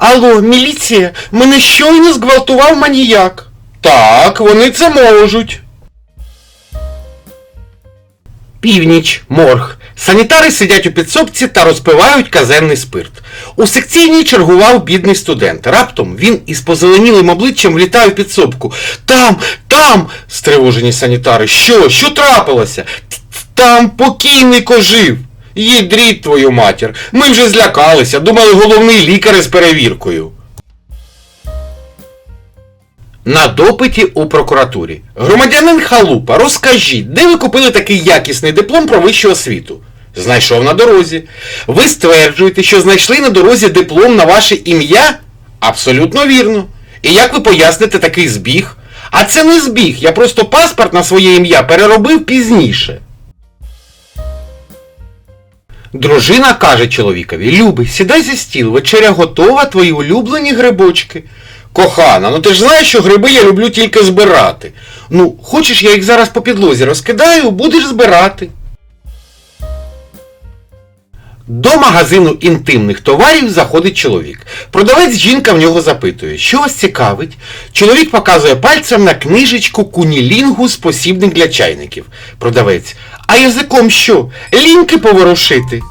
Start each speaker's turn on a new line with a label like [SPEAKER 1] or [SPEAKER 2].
[SPEAKER 1] Алло, міліція, мене щойно зґвалтував маніяк. Так, вони це можуть. Північ, морг. Санітари сидять у підсобці та розпивають казенний спирт. У секційній чергував бідний студент. Раптом він із позеленілим обличчям влітає в підсобку. Там, там. стривожені санітари. Що? Що трапилося? Там покійник ожив. Їдріть твою матір. Ми вже злякалися, думали головний лікар із перевіркою. На допиті у прокуратурі. Громадянин Халупа, розкажіть, де ви купили такий якісний диплом про вищу освіту? Знайшов на дорозі. Ви стверджуєте, що знайшли на дорозі диплом на ваше ім'я? Абсолютно вірно. І як ви поясните такий збіг? А це не збіг, я просто паспорт на своє ім'я переробив пізніше. Дружина каже чоловікові: Любий, сідай за стіл, вечеря готова, твої улюблені грибочки. Кохана, ну ти ж знаєш, що гриби я люблю тільки збирати. Ну, хочеш, я їх зараз по підлозі розкидаю, будеш збирати. До магазину інтимних товарів заходить чоловік. Продавець жінка в нього запитує, що вас цікавить? Чоловік показує пальцем на книжечку кунілінгу спосібник для чайників. Продавець, а язиком що? Ліньки поворушити?